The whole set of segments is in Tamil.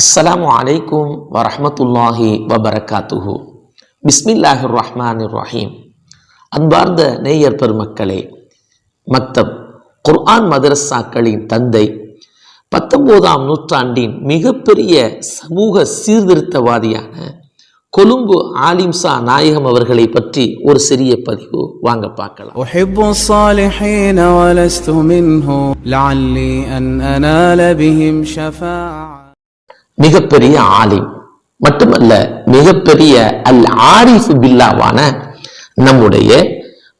அஸ்ஸலாமு அலைக்கும் வரஹ்மத்துல்லாஹி வபரகாத்துஹு. பிஸ்மில்லாஹிர் ரஹ்மான் ரஹீம் அன்பார்ந்த நேயர் பெருமக்களே மக்தப் குர்ஆன் மதரசாக்களின் தந்தை பத்தொன்பதாம் நூற்றாண்டின் மிகப்பெரிய சமூக சீர்திருத்தவாதியான கொழும்பு ஆலிம்சா நாயகம் அவர்களை பற்றி ஒரு சிறிய பதிவு வாங்க பார்க்கலாம். மிகப்பெரிய ஆலிம். மட்டுமல்ல மிகப்பெரிய அல் ஆரிஃபு பில்லாவான நம்முடைய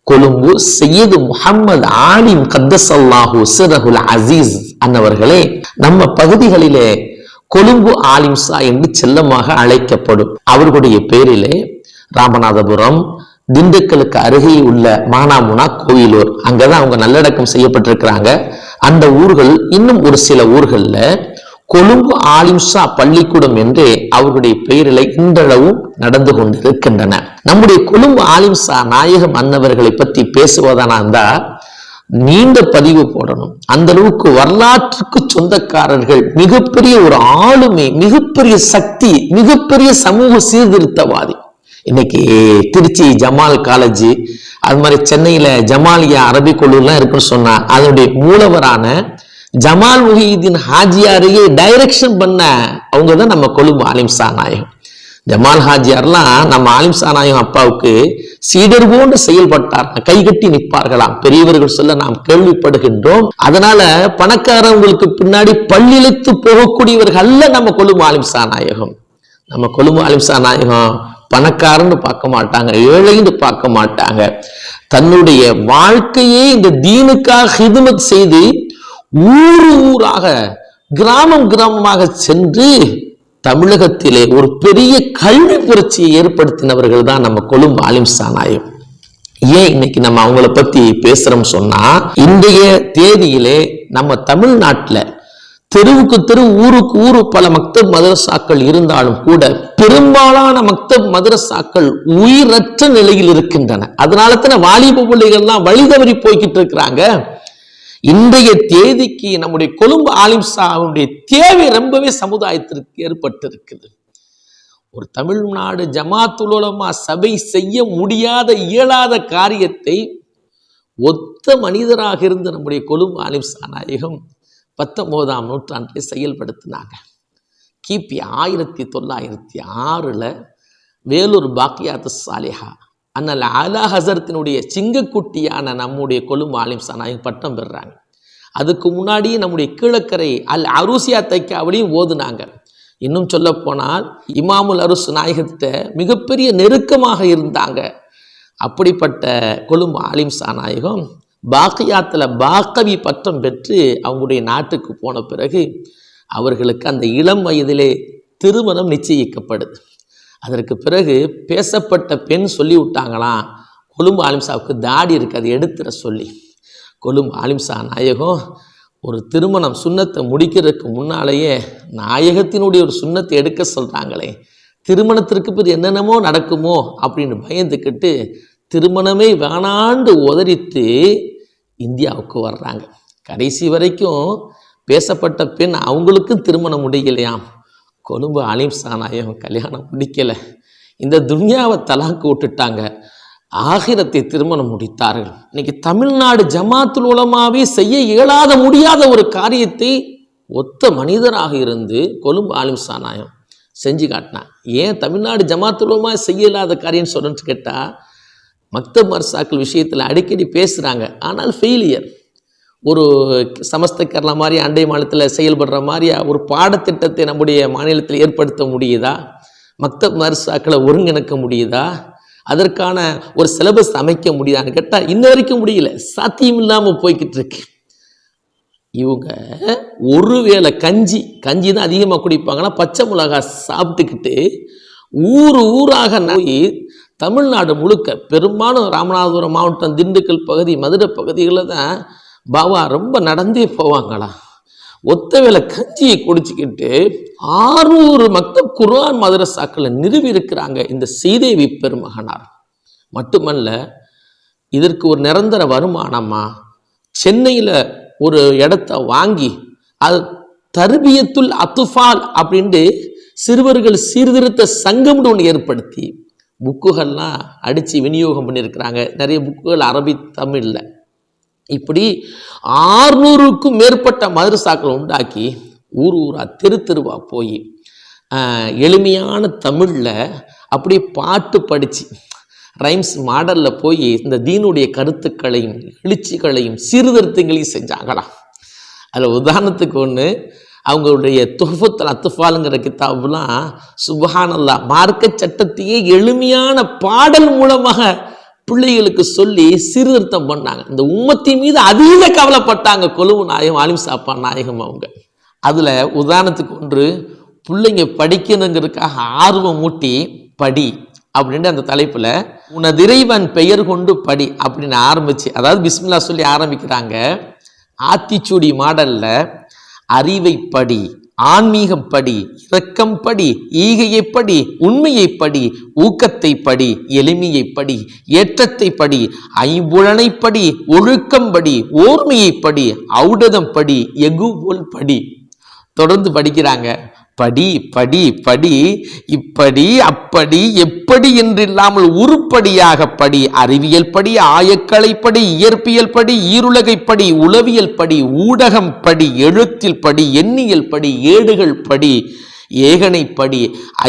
கொழும்பு சையது முகமது ஆலிம் கத்தசல்லாஹூ சிரகுல் அசீஸ் அன்னவர்களே நம்ம பகுதிகளிலே கொழும்பு ஆலிம்சா என்று செல்லமாக அழைக்கப்படும். அவர்களுடைய பேரிலே ராமநாதபுரம் திண்டுக்கலுக்கு அருகே உள்ள மானாமுனா கோயிலூர் அங்கதான் அவங்க நல்லடக்கம் செய்யப்பட்டிருக்கிறாங்க. அந்த ஊர்கள் இன்னும் ஒரு சில ஊர்களில் கொழும்பு ஆலிம்சா பள்ளிக்கூடம் என்று அவர்களுடைய பெயரில் இன்றளவும் நடந்து கொண்டிருக்கின்றன. நம்முடைய கொழும்பு ஆலிம்சா நாயகம் அன்னவர்களை பற்றி பேசுவதானா இருந்தா நீண்ட பதிவு போடணும். அந்த அளவுக்கு வரலாற்றுக்கு சொந்தக்காரர்கள் மிகப்பெரிய ஒரு ஆளுமை மிகப்பெரிய சக்தி மிகப்பெரிய சமூக சீர்திருத்தவாதி. இன்னைக்கு திருச்சி ஜமால் காலேஜ் அது மாதிரி சென்னையில ஜமாலியா அரபிக் கல்லூரிலாம் இருக்குன்னு சொன்னா அதனுடைய மூலவரான ஜமால் முஹிதீன் ஹாஜியாரையே டைரக்ஷன் பண்ண அவங்க தான் நம்ம கொழும்பு ஆலிம்சா நாயகம். ஜமால் ஹாஜியார்லாம் நம்ம ஆலிம்சா நாயகம் அப்பாவுக்கு சீடர் போன்று செயல்பட்டார். கைகட்டி நிற்பார்களாம். பெரியவர்கள் சொல்ல நாம் கேள்விப்படுகின்றோம். அதனால பணக்காரங்களுக்கு பின்னாடி பள்ளிழைத்து போகக்கூடியவர்கள் அல்ல நம்ம கொழும்பு ஆலிம்சா நாயகம். நம்ம கொழும்பு ஆலிம்சா நாயகம் பணக்காரன்னு பார்க்க மாட்டாங்க ஏழைன்னு பார்க்க மாட்டாங்க. தன்னுடைய வாழ்க்கையே இந்த தீனுக்காக ஹிதுமத் செய்து ஊர் ஊராக கிராமம் கிராமமாக சென்று தமிழகத்திலே ஒரு பெரிய கல்வி புரட்சியை ஏற்படுத்தினவர்கள் தான் நம்ம கொழும்பு ஆலிம்சானாயம் ஏன் இன்னைக்கு நம்ம அவங்கள பத்தி பேசுறோம் சொன்னா இன்றைய தேதியிலே நம்ம தமிழ்நாட்டுல தெருவுக்கு தெரு ஊருக்கு ஊரு பல மக்தப் மதரசாக்கள் இருந்தாலும் கூட பெரும்பாலான மக்தப் மதரசாக்கள் உயிரற்ற நிலையில் இருக்கின்றன. அதனால தானே வாலிப பிள்ளைகள்லாம் வழி தவறி போய்கிட்டு இருக்கிறாங்க. இன்றைய தேதிக்கு நம்முடைய கொழும்பு ஆலிம்சாவுடைய தேவை ரொம்பவே சமுதாயத்திற்கு ஏற்பட்டிருக்குது. ஒரு தமிழ்நாடு ஜமாத்துலமா சபை செய்ய முடியாத இயலாத காரியத்தை ஒத்த மனிதராக இருந்த நம்முடைய கொழும்பு ஆலிம்சா நாயகம் பத்தொன்பதாம் நூற்றாண்டில் செயல்படுத்தினாங்க. கிபி ஆயிரத்தி தொள்ளாயிரத்தி ஆறில் வேலூர் பாக்கியாத்து சாலிஹா அண்ணல் அலா ஹசரத்தினுடைய சிங்கக்குட்டியான நம்முடைய கொழும்பு ஆலிம்சா நாயகம் பட்டம் பெறுறாங்க. அதுக்கு முன்னாடியே நம்முடைய கீழக்கரை அல் அருசியா தைக்காவிலையும் ஓதுனாங்க. இன்னும் சொல்ல போனால் இமாமுல் அருஸ் நாயகத்தை மிகப்பெரிய நெருக்கமாக இருந்தாங்க. அப்படிப்பட்ட கொழும்பு ஆலிம்சா நாயகம் பாக்கியாத்தில் பாக்கவி பட்டம் பெற்று அவங்களுடைய நாட்டுக்கு போன பிறகு அவர்களுக்கு அந்த இளம் வயதிலே திருமணம் நிச்சயிக்கப்படுது. அதற்கு பிறகு பேசப்பட்ட பெண் சொல்லி விட்டாங்களாம் கொழும்பு ஆலிம்சாவுக்கு தாடி இருக்கு அதை எடுத்துட சொல்லி. கொழும்பு ஆலிம்சா நாயகம் ஒரு திருமணம் சுண்ணத்தை முடிக்கிறதுக்கு முன்னாலேயே நாயகத்தினுடைய ஒரு சுண்ணத்தை எடுக்க சொல்கிறாங்களே திருமணத்திற்கு பிறகு என்னென்னமோ நடக்குமோ அப்படின்னு பயந்துக்கிட்டு திருமணமே வேணாண்டு உதறித்து இந்தியாவுக்கு வர்றாங்க. கடைசி வரைக்கும் பேசப்பட்ட பெண் அவங்களுக்கும் திருமணம் முடியலையாம். கொழும்பு அலிம்சானாயம் கல்யாணம் முடிக்கலை இந்த துன்யாவை தலாக்கு விட்டுட்டாங்க. ஆகிரத்தை திருமணம் முடித்தார்கள். இன்னைக்கு தமிழ்நாடு ஜமாத்துல் உலமாவே செய்ய இயலாத முடியாத ஒரு காரியத்தை ஒத்த மனிதராக இருந்து கொழும்பு ஆலிம்சானாயம் செஞ்சு காட்டினான். ஏன் தமிழ்நாடு ஜமாத்துலமாக செய்ய இல்லாத காரியம் சொல்றேன்னு கேட்டால் மக்தப் மர்சாக்கள் விஷயத்தில் அடிக்கடி பேசுகிறாங்க ஆனால் ஃபெயிலியர் ஒரு சமஸ்த கேரளா மாதிரி அண்டை மாநிலத்தில் செயல்படுற மாதிரி ஒரு பாடத்திட்டத்தை நம்முடைய மாநிலத்தில் ஏற்படுத்த முடியுதா? மக்தப் மர்சாக்களை ஒருங்கிணைக்க முடியுதா? அதற்கான ஒரு சிலபஸ் அமைக்க முடியுதான்னு கேட்டால் இன்ன வரைக்கும் முடியல. சாத்தியம் இல்லாமல் போய்கிட்டு இருக்கு. இவங்க ஒருவேளை கஞ்சி கஞ்சி தான் அதிகமாக குடிப்பாங்கன்னா பச்சை மிளகா சாப்பிட்டுக்கிட்டு ஊர் ஊராக நோய் தமிழ்நாடு முழுக்க பெரும்பாலும் ராமநாதபுரம் மாவட்டம் திண்டுக்கல் பகுதி மதுரை பகுதிகளில் தான் பாபா ரொம்ப நடந்தே போவாங்களா? ஒத்த வேலை கஞ்சியை குடிச்சுக்கிட்டு ஆறுநூறு மக்தப் குர்ஆன் மதரசாக்களை நிறுவி இருக்கிறாங்க இந்த சீதேவி பெருமகனார். மட்டுமல்ல இதற்கு ஒரு நிரந்தர வருமானமா? சென்னையில் ஒரு இடத்த வாங்கி அது தர்பியத்துல் அத்துஃபால் அப்படின்ட்டு சிறுவர்கள் சீர்திருத்த சங்கம்னு ஒன்று ஏற்படுத்தி புக்குகள்லாம் அடித்து விநியோகம் பண்ணியிருக்கிறாங்க. நிறைய புக்குகள் அரபி தமிழில். இப்படி ஆறுநூறுக்கும் மேற்பட்ட மதரசாக்களை உண்டாக்கி ஊர் ஊரா தெரு தெருவா போய் எளிமையான தமிழில் அப்படியே பாட்டு படித்து ரைம்ஸ் மாடலில் போய் இந்த தீனுடைய கருத்துக்களையும் எழுச்சிகளையும் சீர்திருத்தங்களையும் செஞ்சாங்களாம் அதில் உதாரணத்துக்கு ஒன்று அவங்களுடைய துஹஃபுத்தல் அத்துஃபாலுங்கிற கிதாபுலாம் சுபஹானல்லா மார்க்க சட்டத்தையே எளிமையான பாடல் மூலமாக பிள்ளைகளுக்கு சொல்லி சீர்திருத்தம் பண்ணாங்க. இந்த உம்மத்தி மீது அதீத கவலைப்பட்டாங்க கொழுவு நாயகம் ஆலிம் சாப்பா நாயகம் அவங்க. அதில் உதாரணத்துக்கு ஒன்று பிள்ளைங்க படிக்கணுங்கிறதுக்காக ஆர்வம் மூட்டி படி அப்படின்ட்டு அந்த தலைப்பில் உனதிரைவன் பெயர் கொண்டு படி அப்படின்னு ஆரம்பிச்சு அதாவது பிஸ்மில்லா சொல்லி ஆரம்பிக்கிறாங்க. ஆத்திச்சூடி மாடலில் அறிவை படி. ஆன்மீகம் படி இரக்கம் படி ஈகையை படி உண்மையை படி ஊக்கத்தை படி எளிமையை படி ஏற்றத்தை படி ஐம்புலனை படி ஒழுக்கம் படி ஓர்மையை படி ஔடதம் படி எகுபோல் படி தொடர்ந்து படிக்கிறாங்க. படி படி படி இப்படி அப்படி எப்படி என்றில்லாமல் உருப்படியாக படி அறிவியல் படி ஆயக்கலை படி இயற்பியல் படி ஈருலகை படி உளவியல் படி ஊடகம் படி எழுத்தில் படி எண்ணியல் படி ஏடுகள் படி ஏகனை படி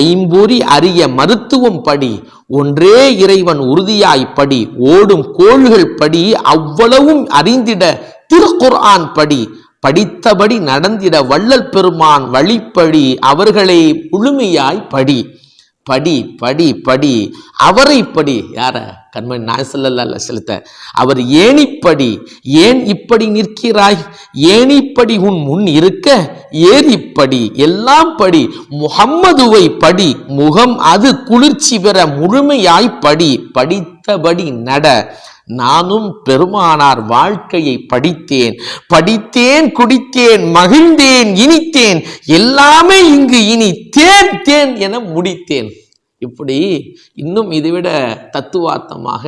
ஐம்பொறி அறிய மருத்துவம் படி ஒன்றே இறைவன் உறுதியாய் படி ஓடும் கோள்கள் படி அவ்வளவும் அறிந்திட திருக்குர்ஆன் படி படித்தபடி நடந்திட வள்ளல் பெருமான் வழிப்படி அவர்களை முழுமையாய் படி. படி படி படி. அவரை படி யார? கண்மணி நான் சொல்லல செலுத்த அவர் ஏணிப்படி ஏன் இப்படி நிற்கிறாய்? ஏணிப்படி உன் முன் இருக்க? ஏறிப்படி எல்லாம் படி. முகம்மதுவை படி. முகம் அது குளிர்ச்சி பெற முழுமையாய் படி. படித்தபடி நட. நானும் பெருமானார் வாழ்க்கையை படித்தேன். படித்தேன் குடித்தேன் மகிழ்ந்தேன் இனித்தேன். எல்லாமே இங்கு இனி தேன் தேன் என முடித்தேன். இப்படி இன்னும் இதைவிட தத்துவார்த்தமாக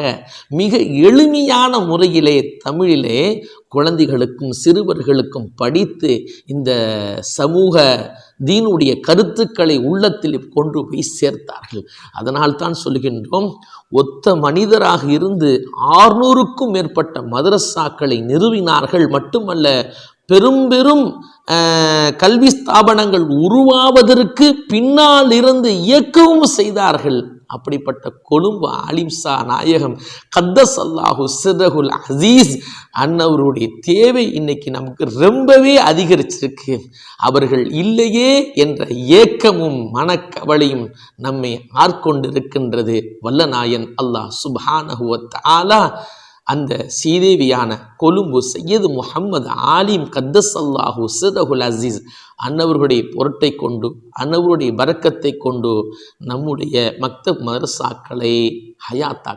மிக எளிமையான முறையிலே தமிழிலே குழந்தைகளுக்கும் சிறுவர்களுக்கும் படித்து இந்த சமூக தீனுடைய கருத்துக்களை உள்ளத்தில் கொண்டு போய் சேர்த்தார்கள். அதனால் தான் சொல்கின்றோம் ஒத்த மனிதராக இருந்து ஆறுநூறுக்கும் மேற்பட்ட மதரசாக்களை நிறுவினார்கள். மட்டுமல்ல பெரும் பெரும் கல்வி ஸ்தாபனங்கள் உருவாவதற்கு பின்னால் இருந்து இயக்கவும் செய்தார்கள். அப்படிப்பட்ட கொழும்பு அலிம்சா நாயகம் கத்தஸ் அல்லாஹு சிதகுல் அசீஸ் அன்னவருடைய தேவை இன்னைக்கு நமக்கு ரொம்பவே அதிகரிச்சிருக்கு. அவர்கள் இல்லையே என்ற ஏக்கமும் மனக்கவலையும் நம்மை ஆட்கொண்டிருக்கின்றது. வல்லநாயன் அல்லாஹ் சுபானஹுவத் ஆலா அந்த சீதேவியான கொழும்பு சையது முஹம்மது ஆலிம் கத்தஸ் அல்லாஹு சிறகுல் அசீஸ் அன்னவர்களுடைய பொருட்டை கொண்டு அன்னவருடைய வரக்கத்தை கொண்டு நம்முடைய மக்த மதரசாக்களை ஹயாத்தா